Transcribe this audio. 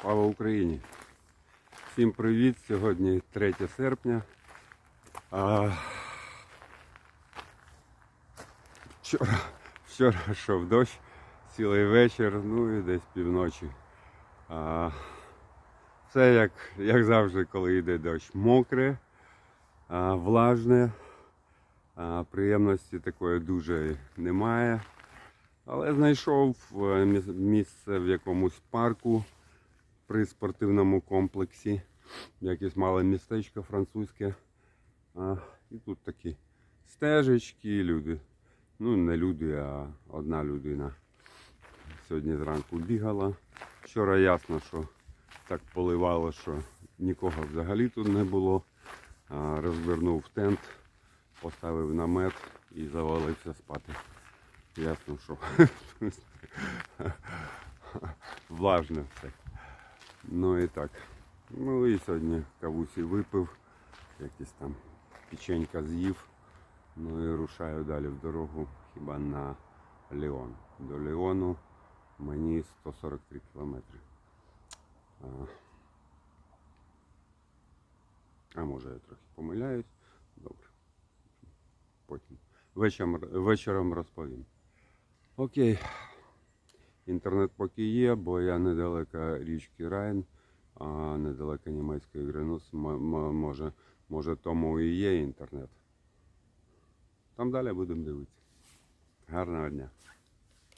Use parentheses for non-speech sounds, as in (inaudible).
Слава Україні! Всім привіт! Сьогодні 3 серпня. А... Вчора, вчора йшов дощ цілий вечір, ну і десь півночі. А... Все як, як завжди, коли йде дощ. Мокре, а, влажне, а, приємності такої дуже немає. Але знайшов е, місце в якомусь парку при спортивному комплексі. Якесь мале містечко французьке. А, і тут такі стежечки, люди. Ну, не люди, а одна людина. Сьогодні зранку бігала. Вчора ясно, що так поливало, що нікого взагалі тут не було. А, розвернув тент, поставив намет і завалився спати. Ясно, що (laughs) влажне все. Ну і так. Ну і сьогодні кавусі випив, якісь там печенька з'їв. Ну і рушаю далі в дорогу хіба на Ліон. До Ліону мені 143 кілометри. А, а може я трохи помиляюсь. Добре. Потім. Вечором, вечором розповім. Окей. Інтернет поки є, бо я недалеко річки Райн, а недалеко німецької м- може, може тому і є інтернет. Там далі будемо дивитися. Гарного дня.